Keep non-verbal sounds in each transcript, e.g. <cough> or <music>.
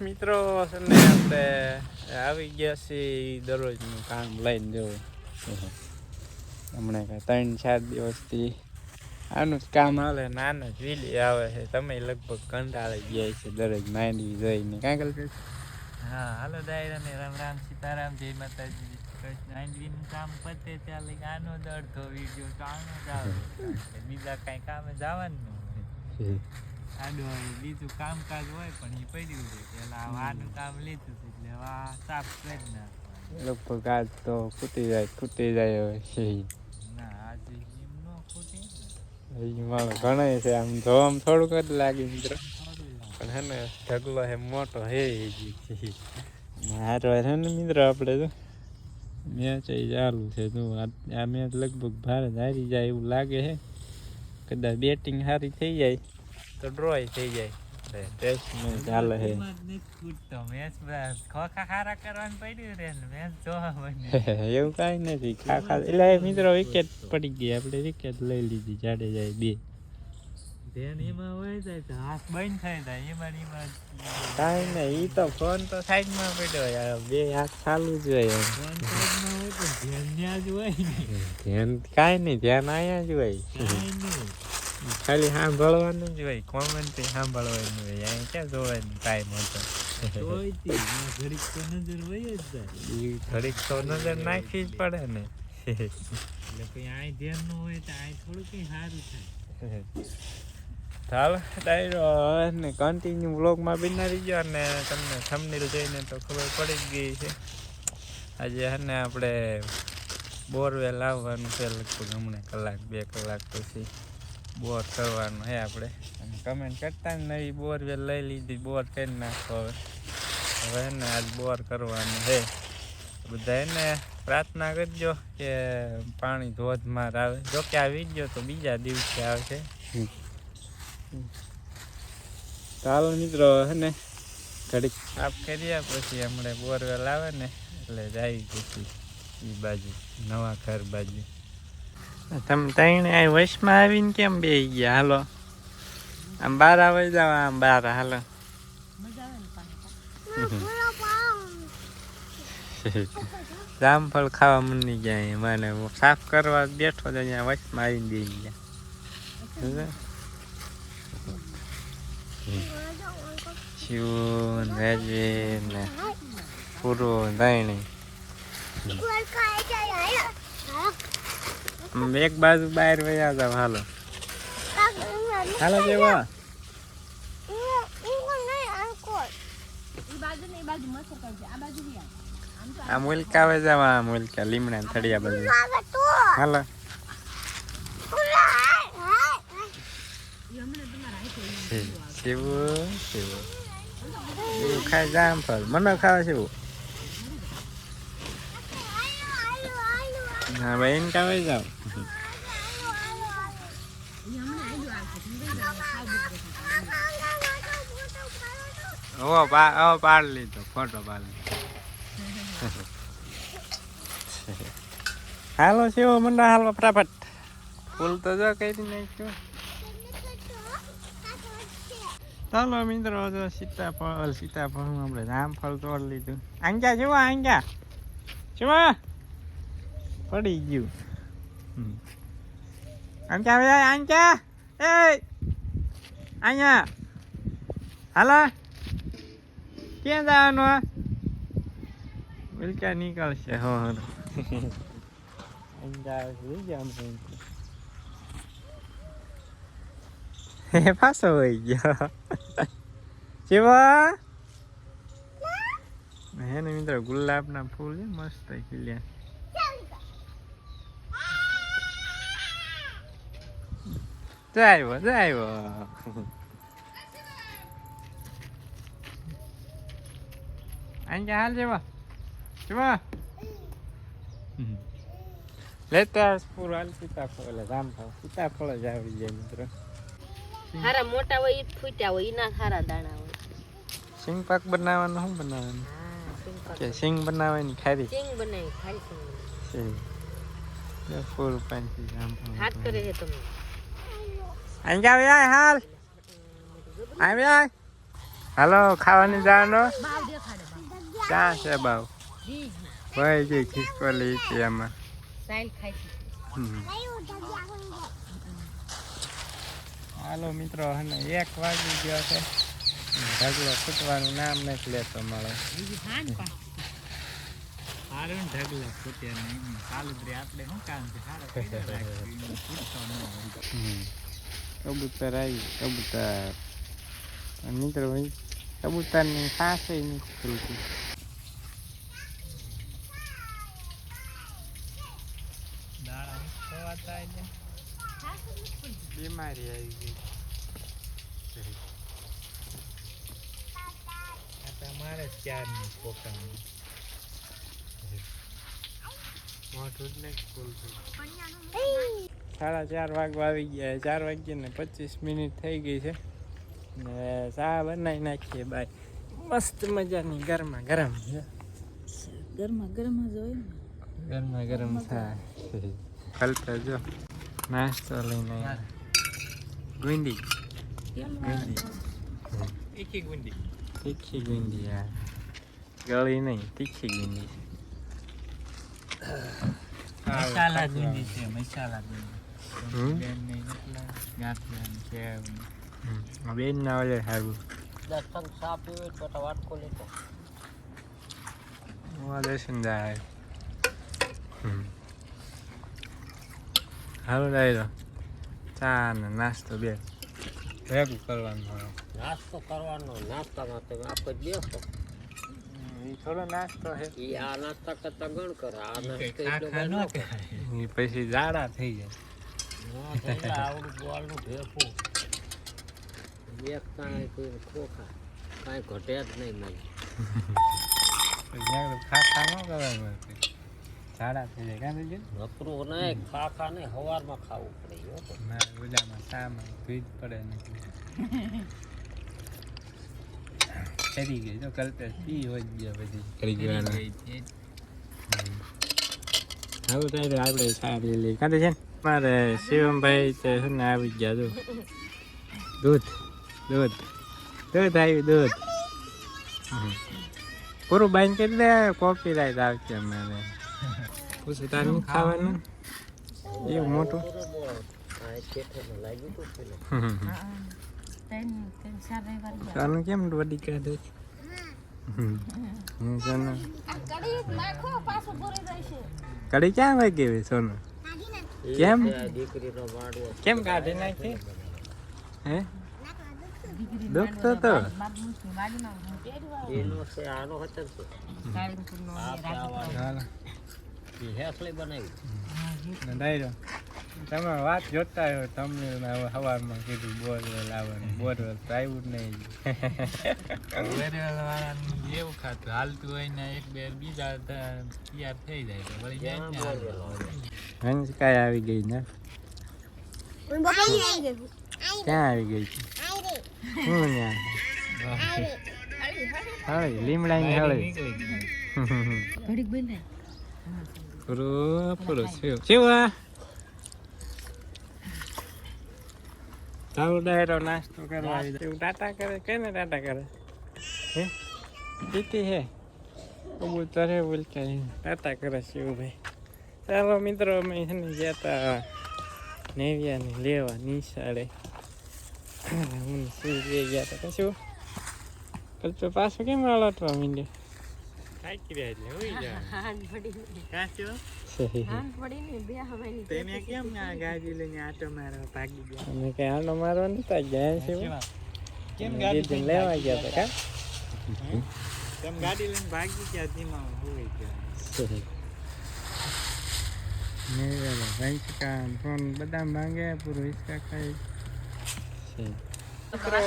મિત્રો ને આપણે આવી ગયા છીએ દરરોજનું કામ લઈને જવું હમણાં કાંઈ ત્રણ ચાર દિવસથી આનું જ કામ હાલે નાના જ વીલી આવે છે. તમે લગભગ કંટાળી ગયા છે દરરોજ માંડવી જોઈને. કાં કલ્પેશ હા હાલો દાયરા ને રામ રામ સીતારામ જય માતાજી આંજવીનું કામ પતે ત્યાં લઈ આનો જ અડધો વીડિયો તો આનો જ આવે. બીજા કાંઈ કામે જવાનું ન હોય આડું હવે બીજું કામકાજ હોય પણ એ પડ્યું છે. પેલા વાનું કામ લીધું છે એટલે વા સાફ કરી નાખવાનું. લગભગ આજ તો ખૂટી જાય ખૂટી જાય હવે. ના આજે એમ ન ખૂટી. ને. મારો ઘણા છે આમ તો આમ થોડુંક જ લાગે મિત્ર. પણ હે ને ઢગલો હે મોટો હે મારો છે ને મિત્ર આપણે તો. મેચ એ ચાલુ છે જો આ- આ મેચ લગભગ ભારત હારી જાય એવું લાગે છે કદાચ બેટિંગ સારી થઈ જાય. તો ડ્રોય થઈ જાય. ટેસ્ટ ચાલે છે <laughs> એવું કાંઈ નથી. ખાખા એટલે મિત્રો વિકેટ પડી ગઈ. આપણે વિકેટ લઈ લીધી. જાડેજાએ બે. ધ્યાન એમાં હોય જાય તો હાથ બંધ થઈ જાય. એમાં એમાં કાંઈ તો ફોન તો સાઈડમાં પડ્યો. બે હાથ ચાલુ જ હોય ધ્યાન ત્યાં જ હોય ધ્યાન કાંઈ નહીં. ધ્યાન અહીંયા જ હોય. ખાલી સાંભળવાનું જ હોય કોમેન્ટ સાંભળવાનું હોય. અહીંયા ક્યાં જોવાનું ટાઈમ હતો? ઘડીક તો નજર હોય જ જાય. ઘડીક તો નજર નાખવી જ પડે ને. એટલે કોઈ અહીં ધ્યાન ન હોય તો અહીં થોડું કઈ સારું થાય. ચાલો ડાયરો ને કન્ટિન્યુ વ્લોગમાં બિનારી ગયો અને તમને થંબનેલ જઈને તો ખબર પડી જ ગઈ છે. આજે હે ને આપણે બોરવેલ આવવાનું છે લગભગ હમણાં કલાક બે કલાક પછી. બોર કરવાનું હે આપણે. અને કમેન્ટ કરતા ને નવી બોરવેલ લઈ લીધી બોર કરી નાખો હવે. હવે હે ને આજ બોર કરવાનું છે બધા એને પ્રાર્થના કરજો કે પાણી ધોધમાર આવે. જોકે આવી ગયો તો બીજા દિવસે આવશે. ચાલો મિત્રો હે ને ઘડીક આપ કરીએ પછી હમણાં બોરવેલ આવે ને એટલે જાય પછી એ બાજુ નવા ઘર બાજુ. તમે ત્રણે આ વશમાં આવીને કેમ બે ગયા? હાલો. આમ બાર આવે જાવ, આમ બાર, હાલો. જામફળ ખાવા મની ગયા મને સાફ કરવા બેઠો તો અહીંયા વચમાં આવીને બે ગયા? શિવ ને પૂરો દાયણી એક બાજુ બહાર વયા જાવ, હાલો. હાલો જેવા. આ મુલકા આવે જાવ, આ મુલકા, લીમડા થડિયા બાજુ હાલો. શિવ શિવ. ખાય જામફળ મને ખાવા શિવ? હા ભાઈ એને કાવે જાવ ઓ પા ઓ પાડ લીધો, ફોટો પાડ લીધો. હાલો, શિવ મને હાલો, ફટાફટ. ફૂલ તો જો કરી નાખ્યું. ચાલો, મિત્રો, જો સીતાફળ સીતાફળ આપણે જામફળ તોડ લીધું. આંગ્યા, જુઓ આંગ્યા. જુઓ. પડી ગયું. આંગ્યા ભાઈ આંગ્યા એ અહીંયા હાલો ક્યાં જવાનું આ ઉલકા નીકળશે હો હે પાછો હોય ગયો શિવા હે ને મિત્રો ગુલાબના ફૂલ છે મસ્ત ખીલ્યા જાય જાય અહીં હાલ જેવા જેવા લેતા પૂરું હાલ સીતાફળ એટલે જામફળ સીતાફળ જ આવી જાય મિત્રો હારા મોટા હોય ઈ ફૂટ્યા હોય ઈના હારા દાણા હોય સિંગ પાક બનાવવાનું શું બનાવવાનું કે સિંગ બનાવવાની ખારી સિંગ બનાવી ખાલી સિંગ ફૂલ પાંચી જામફળ હાથ કરે છે તમે અહીં આવી આય હાલ. આવી આય હાલો ખાવાની જવાનો ક્યાં છે બાવ? ભાઈ જે છે એમાં સાઈલ ખાઈ છે. હમ. હાલો મિત્રો અને એક વાગી ગયો છે. ઢગલો ફૂટવાનું નામ નથી લેતો મળે હારું ઢગલો ઢગલા ફૂટ્યા નહીં કાલુદ્રી આપણે શું કામ છે? કબૂતર આવી કબૂતર મિત્રો ભાઈ કબૂતરની પાસે ખવાતા એટલે બીમારી આવી ગઈ જ ક્યારની પોકાનું. મોઢું જ નથી ખુલતું સાડા ચાર વાગવા આવી ગયા. ચાર વાગ્યા ને પચીસ મિનિટ થઈ ગઈ છે. ને ચા બનાવી નાખીએ બાય. મસ્ત મજાની ગરમા ગરમ. છે ગરમા ગરમ જ હોય ને. ગરમા ગરમ થાય. ખલતા જો. નાસ્તો લઈને. ગુંડી. ગુંડી. એકી ગુંડી. તીખી ગુંડી આ ગળી નહીં તીખી ગુંડી. મસાલા ગુંદી છે મસાલા ગુંદી હમ? બેન ને ઓલે સારું દર્શન ચા હોય તો વાટકો લેતો. દર્શન જાય હારું ડાયરો ચા ને નાસ્તો બે. ભેગું કરવાનું નાસ્તો કરવાનો નાસ્તામાં તમે આપણે બેસો. એ થોડો નાસ્તો છે એ આ નાસ્તા કરતા ગણ કર. આ નાસ્તો એટલો ખાખા જાડા થઈ કહેવાય. એ પછી જાડા થઈ જાય ના થઈ આવડું બોલનું ભેફું એક કાંઈ કોઈ ખોખા કાંઈ ઘટે જ નહીં મને પછી આગળ ખાખા ન કરવાનું જાડા થઈ જાય કાં થઈ જાય નકરું નહીં ખાખા નહીં સવારમાં ખાવું પડે હો તો. મારા ગુજામાં સામાં ભીજ પડે ને ચડી ગઈ તો કલ્પેશ પી હોય ગયા પછી કરી ગયો ગઈ છે. આવું થાય તો આપણે સારી લઈ કાંતે છે ને મારે શિવમભાઈ તે છે ને આવી ગયા જો. દૂધ દૂધ દૂધ આવ્યું દૂધ. પૂરું બાઈન કરી દે કોપી રાઈટ આવશે અમારે. પૂછું તારું ખાવાનું? એવું મોટું. સોનું કેમ વડી કાઢે? છે કડી ક્યાં વાગી સોનું? કેમ? દીકરીનો વાડવો કેમ કાઢી નાખી? હે? દુખતો તો? એનો છે આનો હતો ને. આ પ્યાવાનો. હાલો એ હેસલી બનાવી ડાયરો તમે વાત જોતા હોય તમને હવે સવારમાં કીધું બોરવેલ આવવાનું બોરવેલ તો આવ્યું જ નહીં વેરેલ વાળાનું એવું ખાતું હાલતું હોય ને એક બે બીજા ત- તૈયાર થઈ જાય તો વળી જાય ક્યાં ને બોલવેલ હાલતું. આવે? હંસ કાંઈ આવી ગઈ ને ક્યાં આવી ગઈ છે શું ત્યાં હળી લીમડાની બહાર હળી નીકળી ગઈ. ઘડીક બંધ પૂરો પૂરો શિવ શિવા ચાલો ડાયરો નાસ્તો કરવા આવી જાય. ટાટા કરે કે ને ટાટા કરે હે પીતી હે કબૂતર હે બોલતા. ટાટા કરે શિવભાઈ ચાલો મિત્રો અમે છે ને ગયા હતા નેવિયાને લેવા નિશાળે હું ને ગયા હતા કશું કલ્પે પાછો કેમ અલટવા માંડ્યો થાકી રહ્યા એટલે હોઈ જાય હાથ પડી કાચો, પડી ને બે તેને કેમ ના ગાડી લઈને આટો મારો ભાગી ગયા? અમે કઈ મારો મારવા નતા ગયા છે. કેમ ગાડી લેવા ગયા હતા કા? તમે ગાડી લઈને ભાગી ગયા ધીમા હોઈ ગયા? વંચકા ફોન બદામ ભાંગે પૂરું હિસ્કા ખાઈ. મિત્રો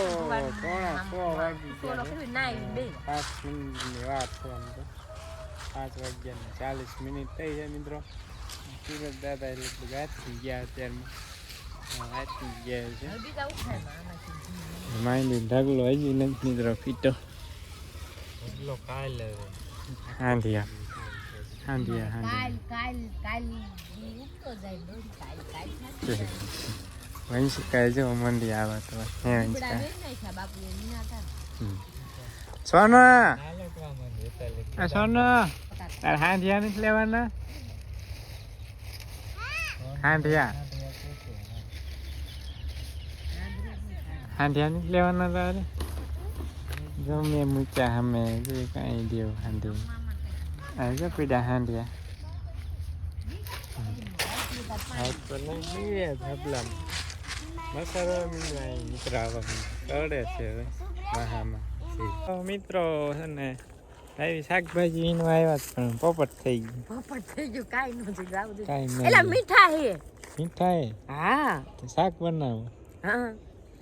પોણા સો વાગી ગયા છે. નાઈ બે પાંચ મિનિટની વાત છે આમ તો પાંચ વાગ્યા ને ચાલીસ મિનિટ થઈ છે મિત્રો સુરત દાદા એટલે બધું વાંચી ગયા અત્યારમાં વાંચી ગયા છે બીજા ઉઠાય માંડી ઢગલો હજી નથી મિત્રો પીટો એટલો કાલે હાંધિયા હાંધિયા હાંધિયા કાલ કાલ કાલ ઈ ઉઠતો જાય દોડી કાલ કાલ વંશિકા જો મંડી આવે તો હે વંશિકા. સોનો. આ સોનો તાર હાંધિયા નથી લેવાના હાંધિયા હાંધિયા નથી લેવાના તારે જો મૂક્યા અમે જો કાંઈ દેવ હાંધી મસાલો મિત્રો આવા છે વાહામાં. મિત્રો છે ને આવી શાકભાજી એનું આવ્યા જ પણ પોપટ થઈ ગયું. પોપટ થઈ ગયું કાંઈ નથી દે કાંઈ એલા નહીં મીઠા હે. મીઠા એ હા. તો શાક બનાવો. હા.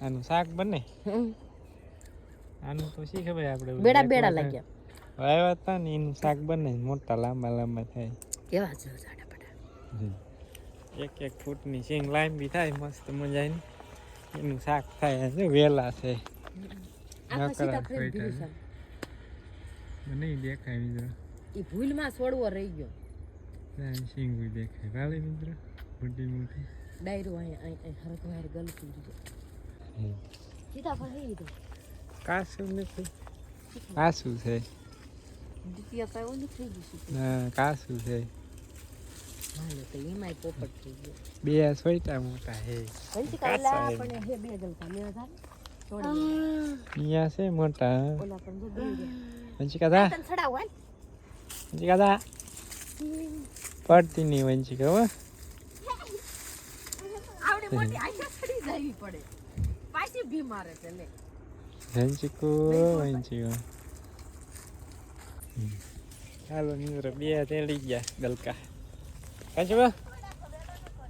આનું શાક બને? આનું તો શી ખબર આપણે બેડા બેડા લાગ્યા. આવ્યા હતા ને એનું શાક બને મોટા લાંબા લાંબા થાય. કેવા જો પડા એક એક ફૂટની સિંગ લાંબી થાય મસ્ત મજાની. એનું શાક થાય જો વેલા છે. છે. નહીં દેખાય મિત્ર. એ ભૂલમાં છોડવો રહી ગયો. સિંગું દેખાય. વાલે મિત્ર મોટી મોટી. ડાયરો અહીં અહીં અહીં હરક વાર ગલતી સીતા પર હે તો કાસું નથી. કાસુ છે. દ્વિતીય તો એવું ગયું છે. ના છે. બે સોયટા મોટા હે વંશી કાચા કાલા એમ. પણ હે બે ગલતા લેવા જા છોડી અહીંયા છે મોટા ઓલા પણ જો બે રહ્યા. વંચિકા દા તને છડાવ હાલ વંચિકા દા પડતી નહીં વંચિકા હો આવડે મોટી આશા છડી જાવી પડે પાછી ભી મારે છે લે વંચિકો વંચિકો ચાલો મિત્રો બે તેડી ગયા ગલકા કાંચી બા